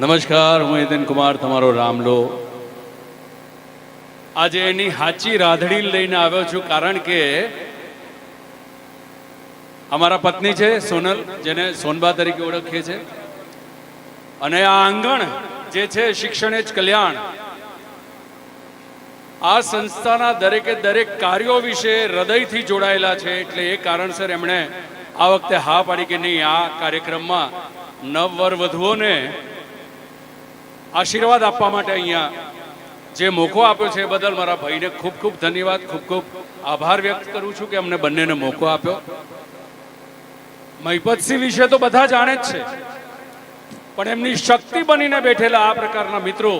નમસ્કાર, હું હિતેન કુમાર, તમારો રામલો. આજે એની હાચી રાધડી લઈને આવ્યો છું કારણ કે અમારા પત્ની છે સોનલ, જેને સોનબા તરીકે ઓળખીએ છે. અને આ આંગણ જે છે શિક્ષણ જ કલ્યાણ. આ સંસ્થાના દરેકે દરેક કાર્યો વિશે હૃદયથી જોડાયેલા છે એટલે એ કારણસર એમણે આ વખતે હા પાડી કે નહીં, આ કાર્યક્રમમાં નવ વર વધુઓને આશીર્વાદ આપવા માટે અહીંયા જે મોકો આપ્યો છે એ બદલ મારા ભાઈને ખૂબ ખૂબ ધન્યવાદ, ખૂબ ખૂબ આભાર વ્યક્ત કરું છું કે અમને બંનેને મોકો આપ્યો. મહિપતસિંહ વિશે તો બધા જાણે જ છે, પણ એમની શક્તિ બનીને બેઠેલા આ પ્રકારના મિત્રો,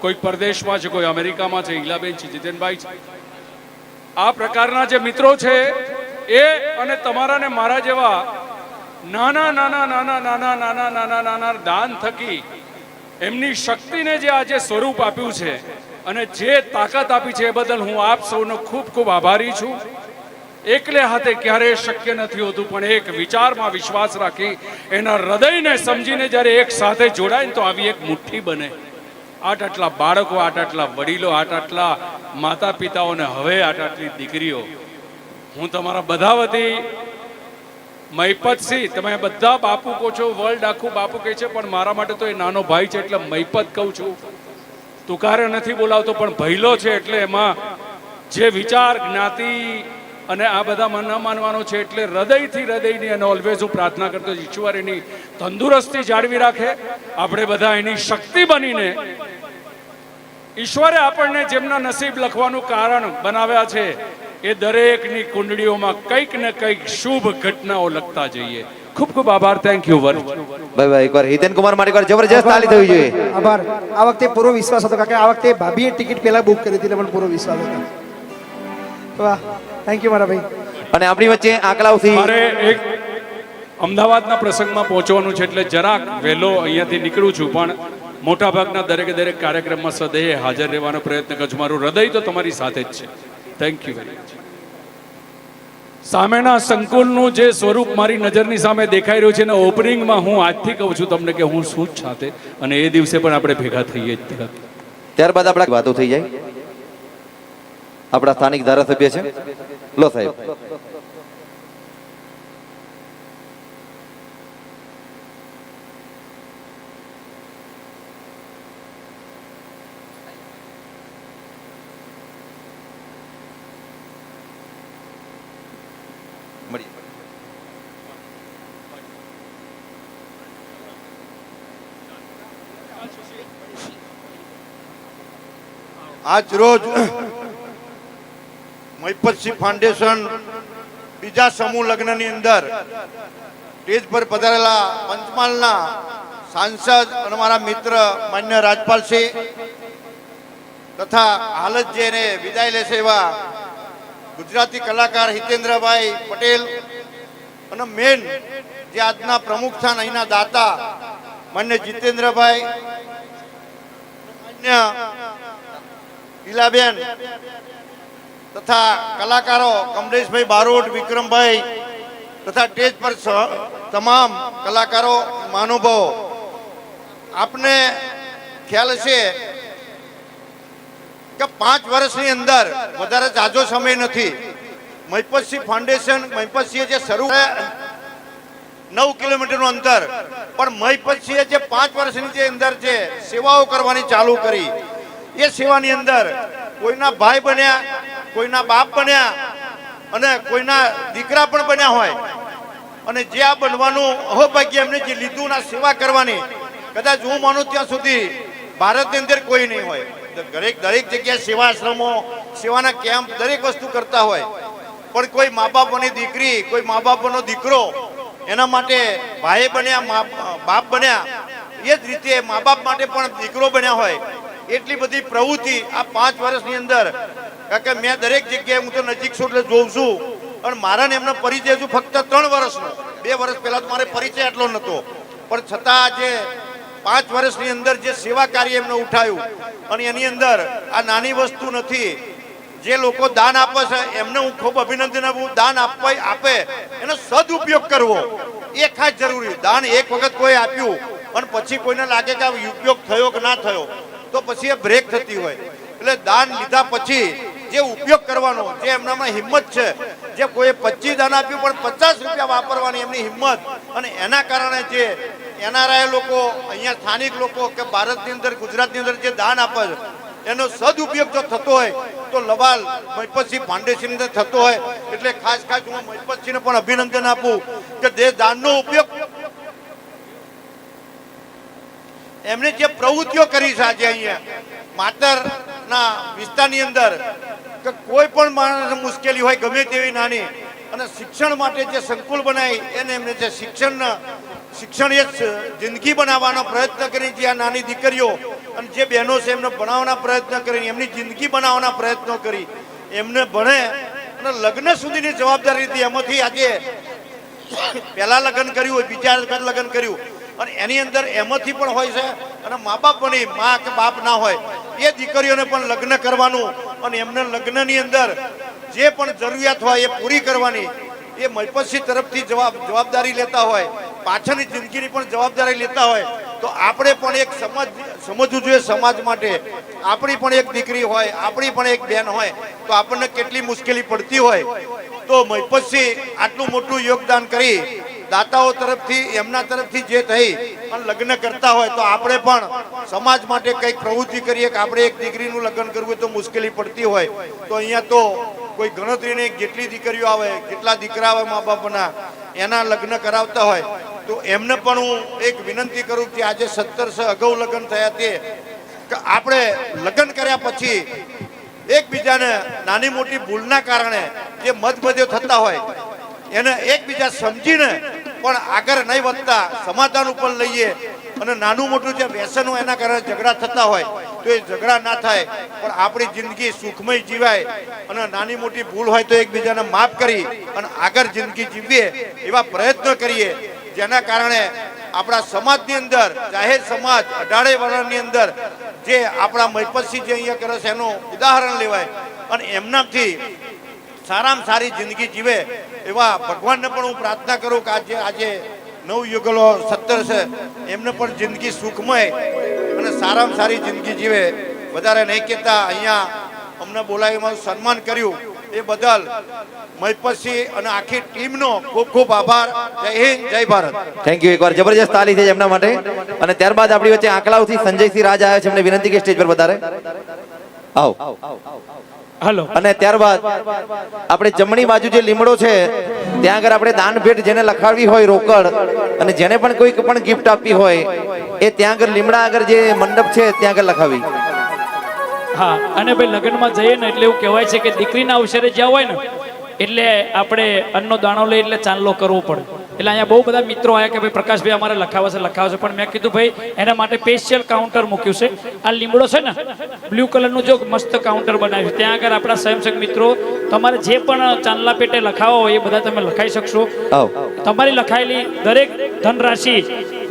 કોઈ પરદેશમાં છે, કોઈ અમેરિકામાં છે, ઈલાબેન છે જીતેનભાઈ છે, આ પ્રકારના જે મિત્રો છે, એ અને તમારા ને મારા જેવા નાના નાના નાના નાના નાના નાના નાના દાન થકી એમની શક્તિને જે આજે સ્વરૂપ આપ્યું છે અને જે તાકાત આપી છે એ બદલ હું આપ સૌનો ખૂબ ખૂબ આભારી છું. એકલે હાથે ક્યારેય શક્ય નથી હોતું, પણ એક વિચારમાં વિશ્વાસ રાખી એના હૃદયને સમજીને જ્યારે એક સાથે જોડાય તો આવી એક મુઠ્ઠી બને. આટ આટલા બાળકો, આટ આટલા વડીલો, આટ આટલા માતા પિતાઓને હવે આટ આટલી દીકરીઓ, હું તમારા બધા વતી મહિપતસિંહ તમે બધા બાપુ કહો છો વર્લ્ડ આખું બાપુ કહે છે, પણ મારા માટે તો એ નાનો ભાઈ છે એટલે મહિપત કહું છું. તુકારે નથી બોલાવતો, પણ ભૈલો છે એટલે એમાં જે વિચાર, જ્ઞાતિ અને આ બધા મન માનવાનો છે એટલે હૃદયથી હૃદયની અને ઓલવેઝ હું પ્રાર્થના કરતો ઈશ્વર એની તંદુરસ્તી જાળવી રાખે. આપણે બધા એની શક્તિ બનીને ઈશ્વરે આપણને જેમના નસીબ લખવાનું કારણ બનાવ્યા છે એ દરેકની કુંડળીઓમાં કંઈક ને કંઈક શુભ ઘટનાઓ લખતા જઈએ. ખૂબ ખૂબ આભાર. થેન્ક યુ વર ભાઈ ભાઈ એકવાર હિતેન કુમાર માટે એકવાર જબરજસ્ત તાલી થવી જોઈએ. આભાર. આ વખતે પૂરો વિશ્વાસ હતો કારણ કે આ વખતે ભાભીએ ટિકિટ પહેલા બુક કરી હતી એટલે મને પૂરો વિશ્વાસ હતો. વાહ. થેન્ક યુ મારા ભાઈ. અને આપણી વચ્ચે આકલાવથી મારે એક અમદાવાદના પ્રસંગમાં પહોંચવાનું છે એટલે જરાક વહેલો અહીંયાથી નીકળું છું પણ મોટાભાગના દરેકે દરેક કાર્યક્રમમાં સદેહ હાજર રહેવાનો પ્રયત્ન કરું છું. મારું હૃદય તો તમારી સાથે જ છે. થેન્ક યુ વેરી મચ સામેના સંકુલનું જે સ્વરૂપ મારી નજરની સામે દેખાઈ રહ્યું છે અને ઓપનિંગમાં હું આજથી કહું છું તમને કે હું શું સાથે અને એ દિવસે પણ આપણે ભેગા થઈએ જ ત્યારબાદ આપણા વાતો થઈ જાય. આપણા સ્થાનિક ધારાસભ્ય છે. લો સાહેબ. આજ રોજ મહિપતસિંહ ફાઉન્ડેશન બીજા સમૂહ લગ્નની અંદર સ્ટેજ પર પધારેલા પંચમહાલના સાંસદ અને મારા મિત્ર માન્ય રાજપાલસિંહ તથા હાલ જ જેને વિદાય લેશે એવા ગુજરાતી કલાકાર હિતેન્દ્રભાઈ પટેલ અને મેન જે આજના પ્રમુખ સ્થાન અહીંના દાતા માન્ય જીતેન્દ્રભાઈ માન્ય ઈલાબેન તથા કલાકારો કમલેશભાઈ બારોટ, વિક્રમભાઈ તથા સ્ટેજ પર તમામ કલાકારો મહાનુભાવો, આપને ખ્યાલ છે કે પાંચ વર્ષની અંદર વધારે જાજો સમય નથી. મહિપતસિંહ ફાઉન્ડેશન, મહિપતસિંહે જે શરૂ નવ કિલોમીટરનું અંતર, પણ મહિપતસિંહે જે પાંચ વર્ષની જે અંદર જે સેવાઓ કરવાની ચાલુ કરી એ સેવાની અંદર કોઈના ભાઈ બન્યા, કોઈના બાપ બન્યા અને કોઈના દીકરા પણ બન્યા હોય. અને જે આ બનવાનું અહોભાગ્ય એમને જે લીધું ના સેવા કરવાની, કદાચ હું માનું ત્યાં સુધી ભારતની અંદર કોઈ નહીં હોય. દરેક દરેક જગ્યાએ સેવા આશ્રમો, સેવાના કેમ્પ દરેક વસ્તુ કરતા હોય. પણ કોઈ મા બાપની દીકરી, કોઈ મા બાપનો દીકરો એના માટે ભાઈ બન્યા બાપ બન્યા, એ જ રીતે મા બાપ માટે પણ દીકરો બન્યા હોય. એટલી બધી પ્રવૃત્તિ આ પાંચ વર્ષની અંદર. કારણ કે મેં દરેક જગ્યાએ હું તો નજીક છું એટલે જોઉં છું. પણ મારા ને એમનો પરિચય છું ફક્ત ત્રણ વર્ષનો. બે વર્ષ પહેલાં તો મારે પરિચય એટલો નહોતો. પણ છતાં જે પાંચ વર્ષની અંદર જે સેવા કાર્ય એમને ઉઠાયું, અને એની અંદર આ નાની વસ્તુ નથી, જે લોકો દાન આપે છે, એમને હું ખૂબ અભિનંદન આપું. દાન આપવા આપે, એનો સદુપયોગ કરવો, એ ખાસ જરૂરી. દાન એક વખત કોઈ આપ્યું અને પછી કોઈને લાગે કે ઉપયોગ થયો કે ના થયો. તો પછી એ બ્રેક થતી હોય. એટલે દાન લીધા પછી જે ઉપયોગ કરવાનો, જે એમનામાં હિંમત છે, જે કોઈ પચીસ દાન આપ્યું પણ પચાસ રૂપિયા વાપરવાની એમની હિંમત અને એના કારણે જે એનઆરઆઈ લોકો, અહીંયા સ્થાનિક લોકો કે ભારતની અંદર, ગુજરાતની અંદર જે દાન આપે છે, એનો સદુપયોગ જો થતો હોય, તો લવાલ મહિપતસિંહ ફાઉન્ડેશન અંદર થતો હોય. એટલે ખાસ ખાસ હું મહિપતસિંહને પણ અભિનંદન આપું કે તે દાનનો ઉપયોગ એમને જે પ્રવૃત્તિઓ કરી છે આજે અહીંયા, માતરના વિસ્તારની અંદર, કે કોઈ પણ માણસને મુશ્કેલી હોય, ગમે તેવી નાની, અને શિક્ષણ માટે જે સંકુલ બનાવી, એને એમને જે શિક્ષણના શિક્ષણ એ જિંદગી બનાવવાનો પ્રયત્ન કરી જે આ નાની દીકરીઓ અને જે બહેનો છે, એમને ભણાવવાના પ્રયત્ન કરી એમની જિંદગી બનાવવાના પ્રયત્નો કરી, એમને ભણે, અને લગ્ન સુધીની જવાબદારી હતી એમાંથી આજે પહેલા લગ્ન કર્યું બીજા લગ્ન કર્યું. અને એની અંદર એમાંથી પણ હોય છે અને મા બાપ બની, મા કે બાપ ના હોય, એ દીકરીઓને પણ લગ્ન કરવાનું અને એમને લગ્નની અંદર જે પણ જરૂરિયાત હોય એ પૂરી કરવાની. એ મહિપતસિંહ તરફથી જવાબ, જવાબદારી લેતા હોય, પાછળની જિંદગીની પણ જવાબદારી લેતા હોય, તો આપણે પણ એક સમજ, સમજવું જોઈએ સમાજ માટે. આપણી પણ એક દીકરી હોય, આપણી પણ એક બેન હોય, તો આપણને કેટલી મુશ્કેલી પડતી હોય. તો મહિપતસિંહ આટલું મોટું યોગદાન કરી દાતાઓ તરફથી, એમના તરફથી જે થઈ, પણ લગ્ન કરતા હોય તો આપણે પણ સમાજ માટે કંઈક પ્રવૃત્તિ કરીએ કે આપણે એક દીકરીનું લગ્ન કરવું તો મુશ્કેલી પડતી હોય. તો અહીંયા તો કોઈ ગણતરી નહીં કેટલી દીકરીઓ આવે, કેટલા દીકરા આવે મા બાપના એના લગ્ન કરાવતા હોય, તો એમને પણ હું એક વિનંતી કરું કે આજે સત્તરસો અગાઉ લગ્ન થયા તે આપણે લગ્ન કર્યા પછી એકબીજાને નાની મોટી ભૂલના કારણે જે મતભેદો થતા હોય, એને એકબીજા સમજીને પણ આગળ નહીં વધતા સમાધાન ઉપર લઈએ અને નાનું મોટું જે વ્યસન એના કારણે ઝઘડા થતા હોય તો એ ઝઘડા ના થાય. પણ આપણી જિંદગી સુખમય જીવાય અને નાની મોટી ભૂલ હોય તો એકબીજાને માફ કરી અને આગળ જિંદગી જીવીએ એવા પ્રયત્નો કરીએ. જેના કારણે આપણા સમાજની અંદર, જાહેર સમાજ, અઢારે વર્ણની અંદર જે આપણા મહિપતસિંહ જે અહીંયા કરે છે એનું ઉદાહરણ લેવાય. અને એમનાથી સારામાં સારી જિંદગી જીવે એવા ભગવાનને પણ હું પ્રાર્થના કરું કે આજે આજે નવ યુગલો સત્તર છે, એમને પણ જિંદગી સુખમય અને સારામાં સારી જિંદગી જીવે. વધારે નહીં કહેતા, અહીંયા અમને બોલાવી મારું સન્માન કર્યું. એ બદલ મહિપતસિંહ અને આખી ટીમનો ખૂબ ખૂબ આભાર. જય હિન્દ, જય ભારત. થેન્ક યુ એકવાર જબરજસ્ત તાલી છે એમના માટે. અને ત્યારબાદ આપણી વચ્ચે આંકલાવથી સંજયસિંહ રાજ આવ્યા છે. એમને વિનંતી કે સ્ટેજ પર વધારે. આવો. હલો. અને ત્યારબાદ આપણે જમણી બાજુ જે લીમડો છે ત્યાં આગળ આપણે દાન ભેટ જેને લખાડવી હોય રોકડ અને જેને પણ કોઈ પણ ગિફ્ટ આપવી હોય એ ત્યાં આગળ લીમડા આગળ જે મંડપ છે ત્યાં આગળ લખાવી. હા અને ભાઈ લગ્નમાં જઈએ ને એટલે એવું કહેવાય છે કે દીકરીના અવસરે જ્યાં હોય ને એટલે આપણે અન્નનો દાણો લઈ એટલે ચાંદલો કરવો પડે. એટલે અહીંયા બહુ બધા મિત્રો આવ્યા કે ભાઈ પ્રકાશભાઈ અમારે લખાવે છે લખાવે છે. પણ મેં કીધું ભાઈ એના માટે સ્પેશિયલ કાઉન્ટર મૂક્યું છે. આ લીમડો છે ને બ્લુ કલરનું જો મસ્ત કાઉન્ટર બનાવ્યું. ત્યાં આગળ આપણા સ્વયંસેવક મિત્રો તમારે જે પણ ચાંદલા પેટે લખાવો હોય એ બધા તમે લખાઈ શકશો. આવો. તમારી લખાયેલી દરેક ધનરાશિ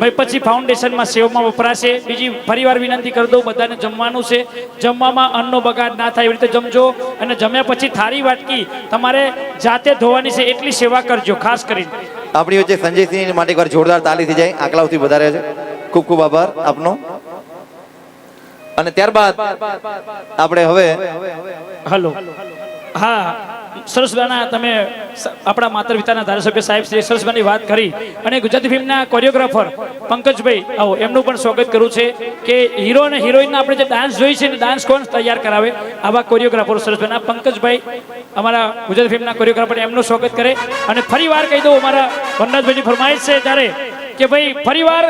ભાઈ પછી ફાઉન્ડેશનમાં સેવામાં વપરાશે. બીજી ફરીવાર વિનંતી કરી દઉં બધાને જમવાનું છે. જમવામાં અન્નનો બગાડ ના થાય એવી રીતે જમજો અને જમ્યા પછી થારી વાટકી તમારે જાતે ધોવાની છે એટલી સેવા કરજો ખાસ કરીને. આપણી વચ્ચે સંજયસિંહ માટે એકવાર જોરદાર તાલી થઈ જાય. આંકલાઓથી વધારે છે. ખૂબ ખૂબ આભાર આપનો. અને ત્યારબાદ આપણે હવે હલો. હા. સરસબાના તમે આપણા માતર પિતાના ધારાસભ્ય સાહેબ શ્રી સરસબાની વાત કરી અને ગુજરાતી ફિલ્મના કોરિયોગ્રાફર પંકજભાઈ આવો, એમનું પણ સ્વાગત કરવું છે કે હીરો અને હિરોઈનના આપણે જે ડાન્સ જોઈએ છે ડાન્સ કોણ તૈયાર કરાવે, આવા કોરિયોગ્રાફર સરસભાઈના પંકજભાઈ અમારા ગુજરાતી ફિલ્મના કોરિયોગ્રાફર એમનું સ્વાગત કરે અને ફરી વાર કહી દઉં, અમારા વનરાજભાઈની ફરમાઈશ છે ત્યારે કે ભાઈ, ફરીવાર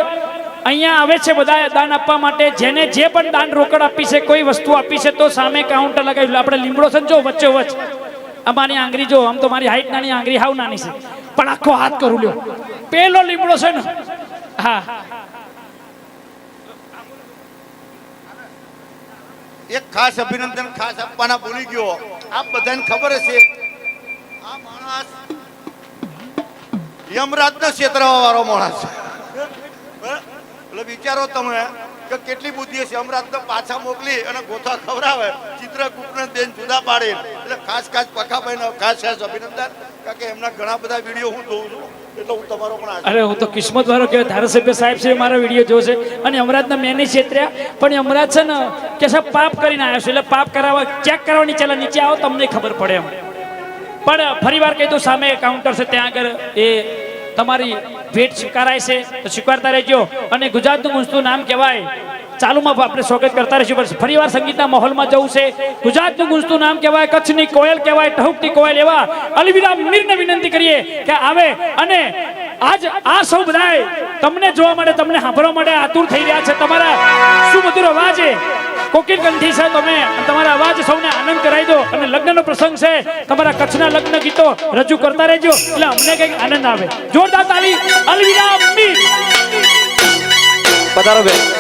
અહીંયા આવે છે બધા દાન આપવા માટે, જેને જે પણ દાન રોકડ આપી છે, કોઈ વસ્તુ આપી છે તો સામે કાઉન્ટર લગાવ્યું આપણે લીમડો સંજો વચ્ચે વચ્ચ અમારી આંગળી જો, આમ તો મારી હાઈટ નાની આંગળી હાવ નાની છે. પણ આખો હાથ કરું લ્યો. પેલો લીમડો છે ને, હા. એક ખાસ અભિનંદન, ખાસ આપવાના ભૂલી ગયો. આપ બધાને ખબર હશે, આ માણસ યમરાજના ક્ષેત્રમાં વાળો માણસ. એટલે વિચારો તમે કે કેટલી બુદ્ધિ છે યમરાજને પાછા મોકલી અને ગોથા ખવડાવે, ચિત્રકૂટને દેન જુદા પાડે એટલે ખાસ ખાસ પખાભાઈને ખાસ ખાસ અભિનંદન. કારણ કે એમના ઘણા બધા વીડિયો હું જોઉં છું એટલે હું તમારો પણ અરે હું તો કિસ્મત વાળો કે ધારાસભ્ય સાહેબ છે મારા વીડિયો જોશે અને અમરાજના મેને છેતર્યા પણ અમરાજ છે ને કે સાહેબ પાપ કરીને આવ્યો છે એટલે પાપ કરાવવા ચેક કરવાની ચાલે નીચે આવો તમને ખબર પડે એમ. પણ ફરી વાર કહી દઉં સામે કાઉન્ટર છે ત્યાં આગળ એ તમારી ભેટ સ્વીકારાય છે તો સ્વીકારતા રહેજો. અને ગુજરાતનું ગુંજતું નામ કહેવાય ચાલુમાં આપણે સ્વાગત કરતા રહીશું. પણ ફરી વાર સંગીતના માહોલમાં જવું છે. ગુજરાતનું ગુંજતું નામ કહેવાય, કચ્છની કોયલ કહેવાય ટહુકતી કોયલ એવા અલવિદા મીરને વિનંતી કરીએ કે આવે અને આજ આ સૌ બધાય તમને જોવા માટે તમને સાંભળવા માટે આતુર થઈ રહ્યા છે. તમારા સુમધુર અવાજ કોકિલ કંઠી છે તમે તમારા અવાજ સૌને આનંદ કરાવી દો. અને લગ્નનો પ્રસંગ છે, તમારા કચ્છના લગ્ન ગીતો રજૂ કરતા રહેજો. એટલે અમને કંઈક આનંદ આવે. જોરદાર તાલી, અલવિદા મીર. પધારો બેન.